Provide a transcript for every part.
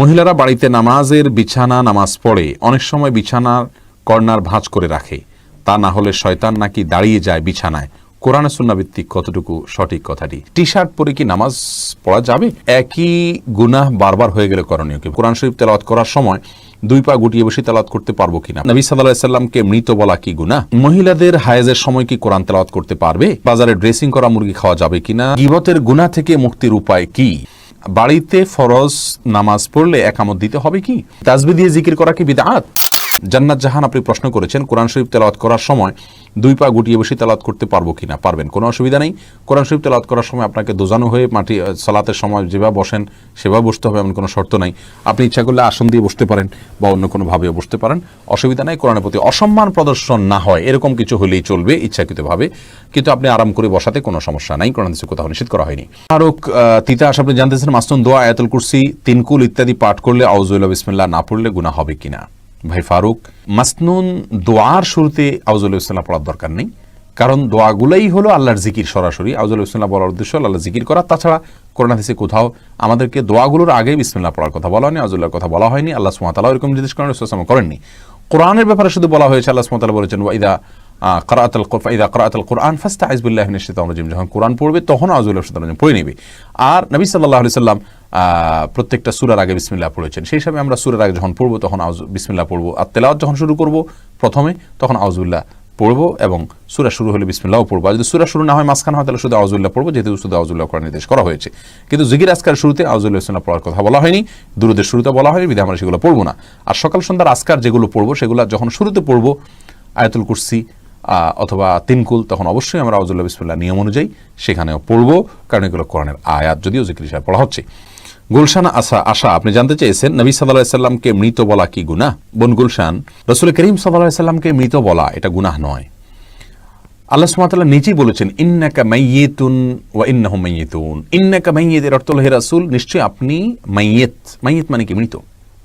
মহিলারা বাড়িতে নামাজের বিছানা, নামাজ পড়ে। অনেক সময় বিছানার কর্নার ভাঁজ করে রাখে। তা না হলে শয়তান নাকি দাঁড়িয়ে যায় বিছানায়। কোরআনে সুন্নাভিত্তিক কতটুকু সঠিক কথাটি? টি শার্ট পরে কি নামাজ পড়া যাবে? একই গুনাহ বারবার হয়ে গেলে করণীয় কি? কোরআন শরীফ তেলাওয়াত করার সময় দুই পা গুটিয়ে বসে তেলাওয়াত করতে পারব কিনা? নবী সাল্লাহ সাল্লামকে মৃত বলা কি গুনাহ? মহিলাদের হায়েজের সময় কি কোরআন তেলাওয়াত করতে পারবে? বাজারে ড্রেসিং করা, মুরগি খাওয়া যাবে কিনা? গিবতের গুনাহ থেকে মুক্তির উপায় কি? বাড়িতে ফরজ নামাজ পড়লে একামত দিতে হবে কি? তাজবি দিয়ে জিকির করা কি বিদাত? জান্নাত জাহান আপনি প্রশ্ন করেছেন, কোরআন শরীফ তেলাওয়াত করার সময় দুই পা গুটিয়ে বসে তেলাওয়াত করতে পারব কিনা? পারবেন। কোনো অসুবিধা নেই। কোরআন শরীফ তেলাওয়াত করার সময় আপনাকে দোজানো হয়ে মাটি সালাতের সময় যেভাবে বসেন, সেভাবে বসতে হবে, এমন কোনো শর্ত নাই। আপনি ইচ্ছা করলে আসন দিয়ে বসতে পারেন বা অন্য কোনোভাবেও বসতে পারেন। অসুবিধা নাই, কোরআনের প্রতি অসম্মান প্রদর্শন না হয়, এরকম কিছু হলেই চলবে ইচ্ছাকৃতভাবে। কিন্তু আপনি আরাম করে বসাতে কোনো সমস্যা নাই, কোরআন দেশে কোথাও নিষেধ করা হয়নি। আরক তিতাস আপনি জানতেছেন মাস্তুন দোয়া, আয়াতুল কুরসি, তিনকুল ইত্যাদি পাঠ করলে আউজুল্লাহ বিসমিল্লাহ না পড়লে গুনাহ হবে কিনা? ভাই ফারুক, মাসনুন দোয়ার শুরুতে আউজুল্লাহ পড়ার দরকার নেই। কারণ দোয়াগুলোই হলো আল্লাহর জিকির সরাসরি। আউজুল্লাহ বলার উদ্দেশ্য আল্লাহ জিকির করা। তাছাড়া করোনা দেশে কোথাও আমাদেরকে দোয়াগুলোর আগে বিসমিল্লা পড়ার কথা বলা হয়নি আউজুল্লাহর কথা বলা হয়নি। আল্লাহ সুমাতালা এরকম জিনিস করেন করেননি কোরআনের ব্যাপারে শুধু বলা হয়েছে, আল্লাহ সুমাতালা বলেছেন ওয়াইদা করাতাল ইদা করাতাল কোরআন ফাস্তা আইজবুল্লাহ নিশ্চিত রাজিম। যখন কোরআন পড়বে তখন আউজুল্লাহ রাজিম পড়ে নেবে। আর নবী সাল্লাহ আলি সাল্লাম প্রত্যেকটা সুরার আগে বিসমিল্লাহ পড়েছেন। সেই হিসাবে আমরা সুরার আগে যখন পড়ব, তখন আউজ বিসমিল্লাহ পড়ব। আর তেলাওয়াত যখন শুরু করব, প্রথমে, তখন আউজুল্লাহ পড়ব এবং সুরা শুরু হলে বিসমিল্লাহও পড়ব। আর যদি সুরা শুরু না হয়, মাঝখানে হয়, তাহলে শুধু আউজুল্লাহ পড়ব, যেহেতু শুধু আউজুল্লাহ করার নির্দেশ করা হয়েছে। কিন্তু জিকির আজকার শুরুতে আউজুল্লাহ ইসলাম পড়ার কথা বলা হয়নি, দুরুদের শুরুতে বলা হয়নি, বিধায় আমরা সেগুলো পড়ব না। আর সকাল সন্ধ্যার আজকার যেগুলো পড়ব, সেগুলো যখন শুরুতে পড়ব, আয়াতুল কুরসি অথবা তিনকুল, তখন অবশ্যই আমরা আউজুল্লাহ বিসমিল্লাহ নিয়ম অনুযায়ী সেখানেও পড়ব, কারণ এগুলো কোরআনের আয়াত, যদিও জিকির হিসাবে পড়া হচ্ছে। গুলশান আশা আশা আপনি জানতে চেয়েছেন, নবী সাল্লাহ সাল্লামকে মৃত বলা কি গুনাহ? বোন গুলশান, রসুল করিম সাল্লাহ সাল্লামকে মৃত বলা, এটা গুনাহ নয়। আল্লাহ সুমাতাল্লাহ নিজেই বলেছেন, ইন্নাকা মাইয়েতুন ওয়া ইন্নাহু মাইয়েতুন। ইন্নাকা মাইয়েত এর অর্থ হে রাসূল, নিশ্চয়ই আপনি মাইয়েত। মাইয়েত মানে কি, মৃত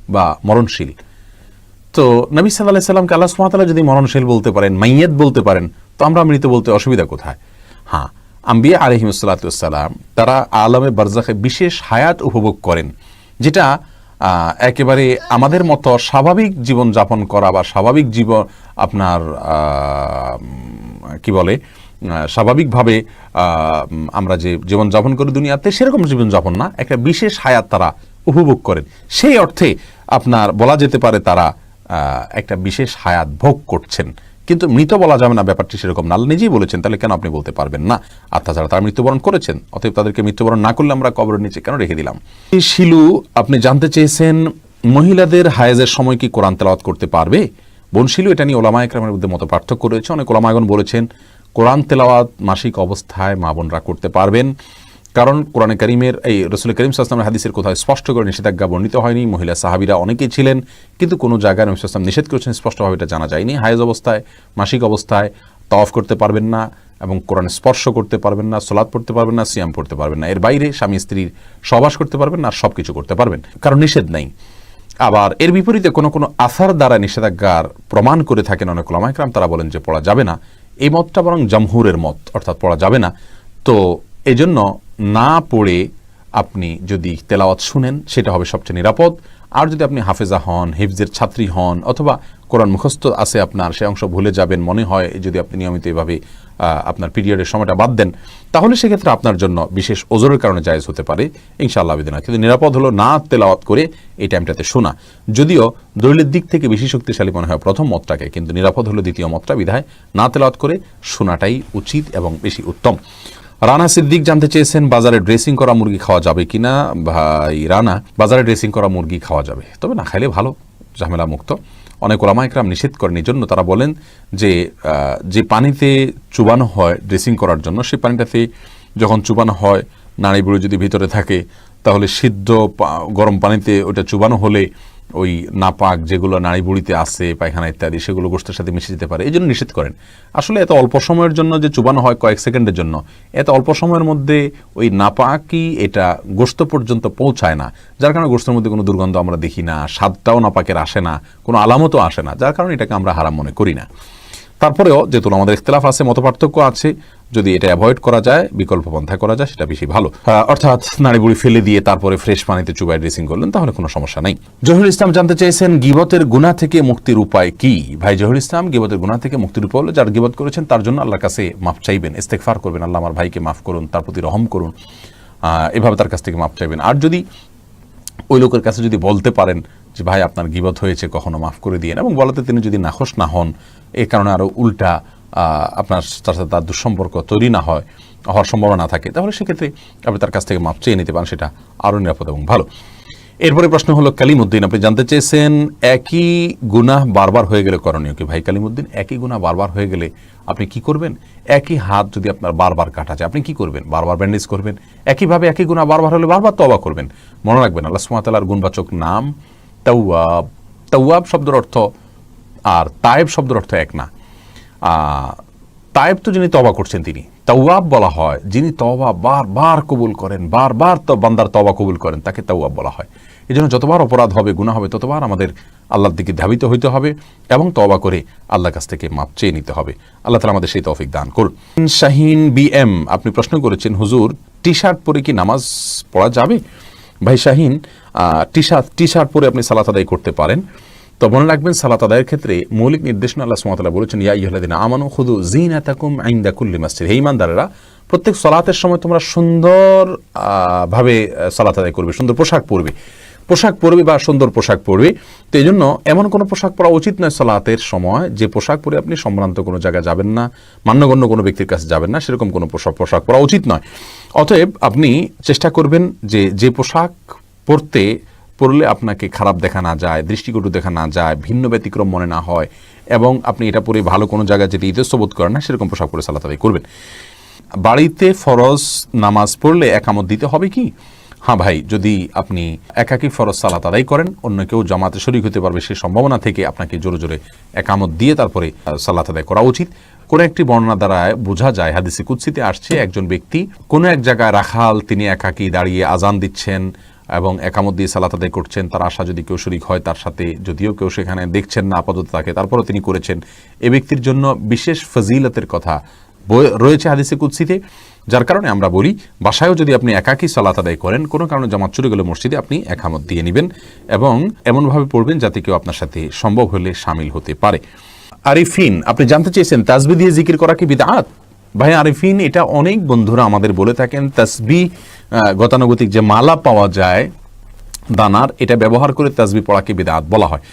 বা মরণশীল। তো নবী সাল্লাহ সাল্লামকে আল্লাহ সুমাতাল্লাহ যদি মরণশীল বলতে পারেন, মাইয়েত বলতে পারেন, তো আমরা মৃত বলতে অসুবিধা কোথায়? হ্যাঁ আম্বিয়া আলহিমসাল্লাতাম তারা আলমে বারজাখে বিশেষ হায়াত উপভোগ করেন, যেটা একেবারে আমাদের মতো স্বাভাবিক জীবন যাপন করা বা স্বাভাবিক জীবন আপনার কি বলে স্বাভাবিকভাবে আমরা যে জীবন যাপন করি দুনিয়াতে, সেরকম জীবন যাপন না, একটা বিশেষ হায়াত তারা উপভোগ করেন। সেই অর্থে আপনার, বলা যেতে পারে তারা একটা বিশেষ হায়াত ভোগ করছেন। কিন্তু মৃত বলা যাবে না, ব্যাপারটি সেরকম না। নিজেই বলেছেন, তাহলে কেন আপনি বলতে পারবেন না? আর তাছাড়া তারা মৃত্যুবরণ করেছেন, অতএব তাদেরকে মৃত্যুবরণ না করলে আমরা কবরের নিচে কেন রেখে দিলাম? এই শিলু, আপনি জানতে চেয়েছেন মহিলাদের হায়াজের সময় কি কোরআন তেলাওয়াত করতে পারবে? বোন শিলু, এটা নিয়ে ওলামা একরামের মধ্যে মতো পার্থক্য রয়েছে। অনেক ওলামায়গণ বলেছেন, কোরআন তেলাওয়াত মাসিক অবস্থায় মা বোনরা করতে পারবেন। কারণ কোরআনে করিমের, এই রসুল করিম সাল্লামের হাদিসের কোথাও স্পষ্ট করে নিষেধাজ্ঞা বর্ণিত হয়নি। মহিলা সাহাবিরা অনেকেই ছিলেন, কিন্তু কোনো জায়গায় নবী সাল্লাম নিষেধ করেছেন, স্পষ্টভাবে এটা জানা যায়নি। হায়েজ অবস্থায়, মাসিক অবস্থায় তওয়াফ করতে পারবেন না এবং কোরআন স্পর্শ করতে পারবেন না সোলাদ পড়তে পারবেন না, সিয়াম পড়তে পারবেন না। এর বাইরে স্বামী স্ত্রীর সবাস করতে পারবেন না সব কিছু করতে পারবেন, কারণ নিষেধ নাই। আবার এর বিপরীতে কোনো কোনো আসার দ্বারা নিষেধাজ্ঞার প্রমাণ করে থাকেন অনেক ওলামাইকরাম তারা বলেন যে পড়া যাবে না। এই মতটা বরং জামহুরের মত, অর্থাৎ পড়া যাবে না। তো এজন্য না পড়ে আপনি যদি তেলাওয়াত শুনেন, সেটা হবে সবচেয়ে নিরাপদ। আর যদি আপনি হাফেজা হন, হিফজের ছাত্রী হন, অথবা কোরআন মুখস্থ আছে আপনার, সে অংশ ভুলে যাবেন, মনে হয় যদি আপনি নিয়মিত এভাবে আপনার পিরিয়ডের সময়টা বাদ দেন, তাহলে সেক্ষেত্রে আপনার জন্য বিশেষ ওজোরের কারণে জায়েজ হতে পারে। ইনশাআল্লাহ বিদিনা কিন্তু নিরাপদ হলো না তেলাওয়াত করে এই টাইমটাতে শোনা। যদিও দলিলের দিক থেকে বেশি শক্তিশালী মনে হয় প্রথম মতটাকে, কিন্তু নিরাপদ হলো দ্বিতীয় মতটা, বিধায় না তেলাওয়াত করে শোনাটাই উচিত এবং বেশি উত্তম। রানা সিদ্দিক জানতে চেয়েছেন, বাজারে ড্রেসিং করা মুরগি খাওয়া যাবে কিনা? ভাই, রানা, বাজারে ড্রেসিং করা মুরগি খাওয়া যাবে। তবে না, খাইলে ভালো, ঝামেলা মুক্ত। অনেক ওলামা একরাম নিষেধ করেন এই জন্য। তারা বলেন যে যে পানিতে চুবানো হয় ড্রেসিং করার জন্য সেই পানিটাতে যখন চুবানো হয় নাড়ি বুড়ি যদি ভিতরে থাকে, তাহলে সিদ্ধ গরম পানিতে ওটা চুবানো হলে ওই নাপাক যেগুলো নাড়ি বুড়িতে আছে, পায়খানা ইত্যাদি, সেগুলো গোষ্ঠের সাথে মিশে যেতে পারে। এই জন্য নিষেধ করেন। আসলে এত অল্প সময়ের জন্য যে চুবানো হয় কয়েক সেকেন্ডের জন্য, এত অল্প সময়ের মধ্যে ওই নাপাকই এটা গোস্ত পর্যন্ত পৌঁছায় না। যার কারণে গোস্তের মধ্যে কোনো দুর্গন্ধ আমরা দেখি না, স্বাদটাও নাপাকের আসে না, কোনো আলামতও আসে না, যার কারণে এটাকে আমরা হারাম মনে করি না। তারপরেও যেহেতু আমাদের ইখতলাফ আছে, মতপার্থক্য আছে যদি এটা অ্যাভয়েড করা যায়, বিকল্প পন্থা করা যায়, সেটা বেশি ভালো। অর্থাৎ নাড়ি বুড়ি ফেলে দিয়ে তারপরে ফ্রেশ পানিতে চুবাই ড্রেসিং করলেন, তাহলে কোনো সমস্যা নেই। জহিরুল ইসলাম জানতে চেয়েছেন, গিবতের গুণা থেকে মুক্তির উপায় কি? ভাই জহিরুল ইসলাম, গিবতের গুণা থেকে মুক্তির উপায় হলো, যার গিবত করেছেন, তার জন্য আল্লাহর কাছে মাফ চাইবেন ইস্তেকফার করবেন, আল্লাহ আমার ভাইকে মাফ করুন, তার প্রতি রহম করুন এভাবে তার কাছ থেকে মাফ চাইবেন। আর যদি ওই লোকের কাছে যদি বলতে পারেন যে, ভাই, আপনার গিবত হয়েছে, কখনো মাফ করে দিয়েন, এবং বলাতে তিনি যদি নাখোশ না হন, এ কারণে আরও উল্টা আপনার তার সাথে তার দুঃসম্পর্ক তৈরি না হয়, হওয়ার সম্ভাবনা থাকে, তাহলে সেক্ষেত্রে আপনি তার কাছ থেকে মাপ চেয়ে নিতে পারেন, সেটা আরও নিরাপদ এবং ভালো। এরপরে প্রশ্ন হলো, কালিমুদ্দিন, আপনি জানতে চেয়েছেন একই গুনাহ বারবার হয়ে গেলে করণীয় কি? ভাই কালিমুদ্দিন, একই গুনাহ বারবার হয়ে গেলে আপনি কি করবেন? একই হাত যদি আপনার বারবার কাটা যায়, আপনি কি করবেন? বারবার ব্যান্ডেজ করবেন? একইভাবে একই গুনাহ বারবার হলে বারবার তবা করবেন? মনে রাখবেন, আল্লাহ সুমাতালার গুণবাচক নাম তাওয়াব। তাওয়াব শব্দের অর্থ আর তায়েব শব্দের অর্থ এক না। তায়েব তো যিনি তবা করছেন তিনি। তাওয়াব বলা হয়, যিনি তবা বারবার কবুল করেন, বারবার তো, বান্দার তবা কবুল করেন, তাকে তাওয়াব বলা হয়। এই জন্য যতবার অপরাধ হবে গুণা হবে, ততবার আমাদের আল্লাহর দিকে ধাবিত হইতে হবে এবং তবা করে আল্লাহর কাছ থেকে মাপ চেয়ে নিতে হবে। আল্লাহ তালা আমাদের সেই তৌফিক দান করুন। শাহিন বি এম আপনি প্রশ্ন করেছেন, হুজুর টি শার্ট পরে কি নামাজ পড়া যাবে? ভাই Shahin T shirt T shirt পরে আপনি সালাত আদায় করতে পারেন। তো মনে রাখবেন, সালাত আদায়ের ক্ষেত্রে মৌলিক নির্দেশনা আল্লাহ সুমাতালা বলেছেন, ইয়া ইহলাদিন আমানু খুদু জিন আতাকুম আইন্দা কুল্লি মসজিদ। হে ইমানদারেরা প্রত্যেক সলাতের সময় তোমরা সুন্দর ভাবে সালাত আদায় করবে, সুন্দর পোশাক পরবে। পোশাক পরবে বা সুন্দর পোশাক পরবে। তো এই জন্য এমন কোনো পোশাক পরা উচিত নয় সালাতের সময়, যে পোশাক পরে আপনি সম্ভ্রান্ত কোনো জায়গায় যাবেন না, মান্যগণ্য কোনো ব্যক্তির কাছে যাবেন না, সেরকম কোনো পোশাক পোশাক পরা উচিত নয়। অতএব আপনি চেষ্টা করবেন যে যে পোশাক পরতে পড়লে আপনাকে খারাপ দেখা না যায়, দৃষ্টিকটু দেখা না যায়, ভিন্ন ব্যতিক্রম মনে না হয় এবং আপনি এটা পরে ভালো কোনো জায়গায় যেতে ইতস্ত বোধ করেন না, সেরকম পোশাক পরে সালাত করবেন। বাড়িতে ফরজ নামাজ পড়লে একামত দিতে হবে কি? হ্যাঁ ভাই, যদি আপনি একাকী ফরজ সালাত আদায় করেন, অন্য কেউ জামাতে শরিক হতে পারবে সেই সম্ভাবনা থেকে আপনাকে জোরে জোরে একামত দিয়ে তারপরে সালাত আদায় করা উচিত। কোনো একটি বর্ণনা দ্বারা বোঝা যায়, হাদিসে কুৎসিতে আসছে, একজন ব্যক্তি কোনো এক জায়গায় রাখাল, তিনি একাকী দাঁড়িয়ে আজান দিচ্ছেন এবং একামত দিয়ে সালাত আদায় করছেন, তার আশা যদি কেউ শরিক হয়, তার সাথে যদিও কেউ সেখানে দেখছেন না, আপাতত তাকে। তারপরও তিনি করেছেন। এ ব্যক্তির জন্য বিশেষ ফজিলতের কথা রয়েছে হাদিসে কুৎসিতে যার কারণে আমরা বলি, বাসায়ও যদি আপনি একাকী সালাত আদায় করেন, কোনো কারণে জামাত চুরি গেলে মসজিদে আপনি একামত দিয়ে নেবেন এবং এমনভাবে পড়বেন যাতে কেউ আপনার সাথে সম্ভব হলে সামিল হতে পারে। আরিফিন, আপনি জানতে চেয়েছেন, তাসবি দিয়ে জিকির করা কি বিদাত ভাই আরিফিন, এটা অনেক বন্ধুরা আমাদের বলে থাকেন, তাসবি গতানুগতিক যে মালা পাওয়া যায়, দানার, এটা ব্যবহার করে তাসবি পড়াকে বিদাত বলা হয়।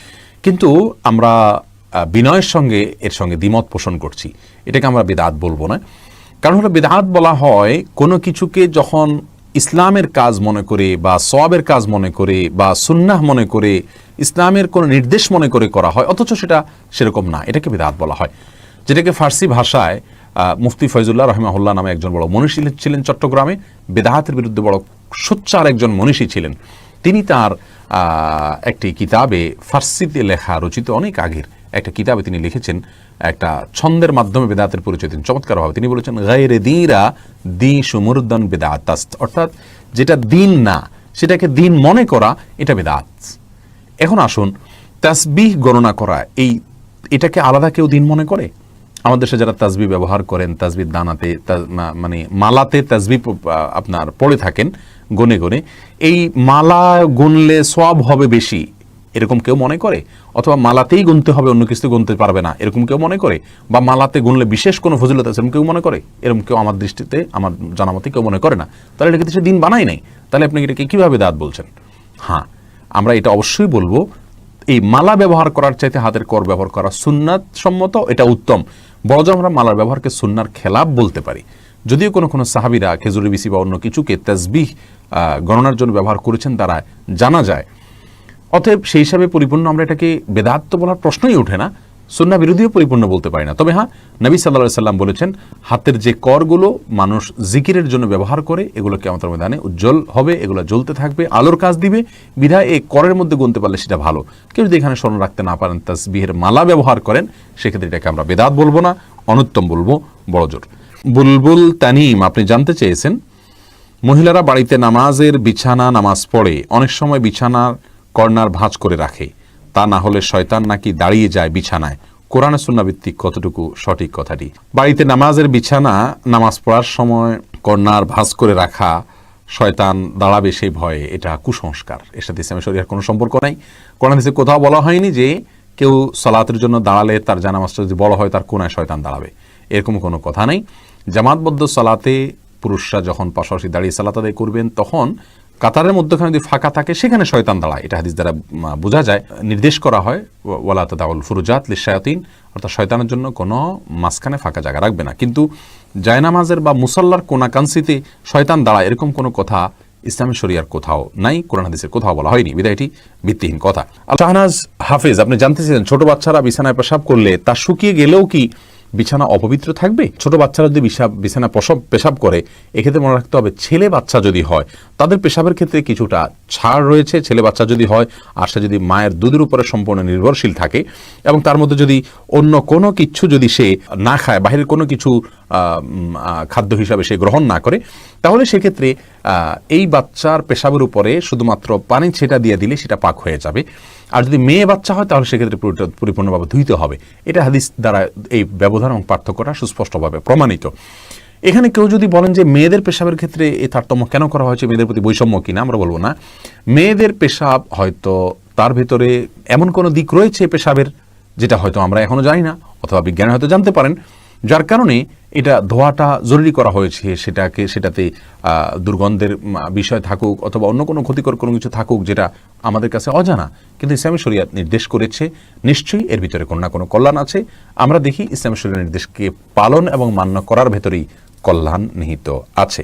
কিন্তু আমরা বিনয়ের সঙ্গে, এর সঙ্গে দ্বিমত পোষণ করছি। এটাকে আমরা বিদাত বলব না। কারণ হলো, বিদাত বলা হয় কোনো কিছুকে যখন ইসলামের কাজ মনে করে বা সওয়াবের কাজ মনে করে বা সুন্নাহ মনে করে, ইসলামের কোনো নির্দেশ মনে করে করা হয়, অথচ সেটা সেরকম না। এটাকে বিদাত বলা হয়। যেটাকে ফার্সি ভাষায় মুফতি ফয়জুল্লাহ রহমাহুল্লাহ নামে একজন বড় মনীষী ছিলেন চট্টগ্রামে। বেদাহাতের বিরুদ্ধে বড় সোচ্চার একজন মনীষী ছিলেন। তিনি তার একটি কিতাবে ফার্সিতে লেখা রচিত অনেক আগের একটা কিতাবে তিনি লিখেছেন, একটা ছন্দের মাধ্যমে বেদাতের পরিচয় দিন চমৎকারভাবে তিনি বলেছেন, গায়রে দিরা দি সুমুরুদ্দান বেদাত অর্থাৎ যেটা দিন না, সেটাকে দিন মনে করা, এটা বেদাত এখন আসুন, তাসবিহ গণনা করা, এই এটাকে আলাদা কেউ দিন মনে করে? আমাদের দেশে যারা তাসবি ব্যবহার করেন তাসবির দানাতে মানে মালাতে আ- আপনার পড়ে থাকেন গনে গনে, এই মালা গুনলে সব হবে বেশি, এরকম কেউ মনে করে? অথবা মালাতেই গুনতে হবে, অন্য কিছু গুনতে পারবে না, এরকম কেউ মনে করে? বা মালাতে গুনলে বিশেষ কোনো ফজিলত আছে, এরকম কেউ মনে করে? এরকম কেউ আমার দৃষ্টিতে, আমার জানামতে কেউ মনে করে না। তাহলে এটাকে সে দিন বানাই নাই। তাহলে আপনি এটাকে কীভাবে দাঁত বলছেন? হ্যাঁ আমরা এটা অবশ্যই বলব, এই মালা ব্যবহার করার চাইতে হাতের কর ব্যবহার করা সুন্নাত সম্মত, এটা উত্তম। বড় আমরা মালার ব্যবহারকে সুন্নার খেলাপ বলতে পারি। যদিও কোনো কোনো সাহাবিরা খেজুরি বিসি বা অন্য কিছুকে তেজবিহ গণনার জন্য ব্যবহার করেছেন, তারা জানা যায়। অতএব সেই হিসাবে পরিপূর্ণ আমরা এটাকে বেদাত্ম বলার প্রশ্নই ওঠে না। সুন্না বিরোধীও পরিপূর্ণ বলতে পারি না। তবে হ্যাঁ নবী সাল্লাহ সাল্লাম বলেছেন, হাতের যে করগুলো মানুষ জিকিরের জন্য ব্যবহার করে এগুলোকে আমাদের ময়দানে উজ্জ্বল হবে, এগুলো জ্বলতে থাকবে, আলোর কাজ দিবে। বিধায় এই করের মধ্যে গুনতে পারলে সেটা ভালো। কেউ যদি এখানে স্মরণ রাখতে না পারেন, তাসবিহের মালা ব্যবহার করেন, সেক্ষেত্রে এটাকে আমরা বেদাত বলব না, অনুত্তম বলব বড়জোর বুলবুল তানিম, আপনি জানতে চেয়েছেন, মহিলারা বাড়িতে নামাজের বিছানা, নামাজ পড়ে, অনেক সময় বিছানার কর্নার ভাঁজ করে রাখে। তা না হলে শয়তান নাকি দাঁড়িয়ে যায় বিছানায়। কোরআনে সুন্নাভিত্তিক কতটুকু সঠিক কথাটি? বাড়িতে নামাজের বিছানা, নামাজ পড়ার সময় কন্যার ভাঁজ করে রাখা, শয়তান দাঁড়াবে সেই ভয়ে, এটা কুসংস্কার। এর সাথে ইসলামের শরিয়ার কোনো সম্পর্ক নাই। কোরআন হাদিসে কোথাও বলা হয়নি যে কেউ সালাতের জন্য দাঁড়ালে তার জানামাজটা যদি বড় হয়, তার কোনায় শয়তান দাঁড়াবে। এরকম কোনো কথা নেই। জামাতবদ্ধ সালাতে পুরুষরা যখন পাশাপাশি দাঁড়িয়ে সালাত আদায় করবেন, তখন কাতারের মধ্যখানে যদি ফাঁকা থাকে, সেখানে শয়তান দাঁড়ায়। এটা হাদিস দ্বারা বোঝা যায়। নির্দেশ করা হয় ওয়ালা তাদাউল ফুরুজাত লিশায়াতিন অর্থাৎ শয়তানের জন্য কোনো মাঝখানে ফাঁকা জায়গা রাখবে না। কিন্তু জায়নামাজের বা মুসল্লার কোনাকাংশিতে শয়তান দাঁড়ায়, এরকম কোনো কথা ইসলামী শরিয়ার কোথাও নাই, কোরআন হাদিসের কোথাও বলা হয়নি। বিদায়, এটি ভিত্তিহীন কথা। শাহনাজ হাফিজ, আপনি জানতে চেয়েছেন ছোট বাচ্চারা বিছানায় পেশাব করলে তা শুকিয়ে গেলেও কি বিছানা অপবিত্র থাকবে? ছোট বাচ্চারা যদি বিছানা প্রসব পেশাব করে, এক্ষেত্রে মনে রাখতে হবে ছেলে বাচ্চা যদি হয়, তাদের পেশাবের ক্ষেত্রে কিছুটা ছাড় রয়েছে। ছেলে বাচ্চা যদি হয়, আর সে যদি মায়ের দুধের উপরে সম্পূর্ণ নির্ভরশীল থাকে এবং তার মধ্যে যদি অন্য কোনো কিছু যদি সে না খায়, বাহিরের কোনো কিছু খাদ্য হিসাবে সে গ্রহণ না করে, তাহলে সেক্ষেত্রে এই বাচ্চার পেশাবের উপরে শুধুমাত্র পানি ছেটা দিয়ে দিলে সেটা পাক হয়ে যাবে। আর যদি মেয়ে বাচ্চা হয়, তাহলে সেক্ষেত্রে পরিপূর্ণভাবে ধুইতে হবে। এটা হাদিস দ্বারা এই ব্যবধান এবং পার্থক্যটা সুস্পষ্টভাবে প্রমাণিত। এখানে কেউ যদি বলেন যে মেয়েদের পেশাবের ক্ষেত্রে এই তারতম্য কেন করা হয়েছে, মেয়েদের প্রতি বৈষম্য কিনা আমরা বলব না। মেয়েদের পেশাব হয়তো তার ভেতরে এমন কোনো দিক রয়েছে পেশাবের, যেটা হয়তো আমরা এখনও জানি না, অথবা বিজ্ঞানী হয়তো জানতে পারেন। যার কারণে এটা ধোয়াটা জরুরি করা হয়েছে সেটাকে, সেটাতে দুর্গন্ধের বিষয় থাকুক অথবা অন্য কোনো ক্ষতিকর কোনো কিছু থাকুক যেটা আমাদের কাছে অজানা। কিন্তু ইসলামী শরিয়াত নির্দেশ করেছে, নিশ্চয়ই এর ভিতরে কোনো না কোনো কল্যাণ আছে। আমরা দেখি ইসলামী শরিয়া নির্দেশকে পালন এবং মান্য করার ভেতরেই কল্যাণ নিহিত আছে।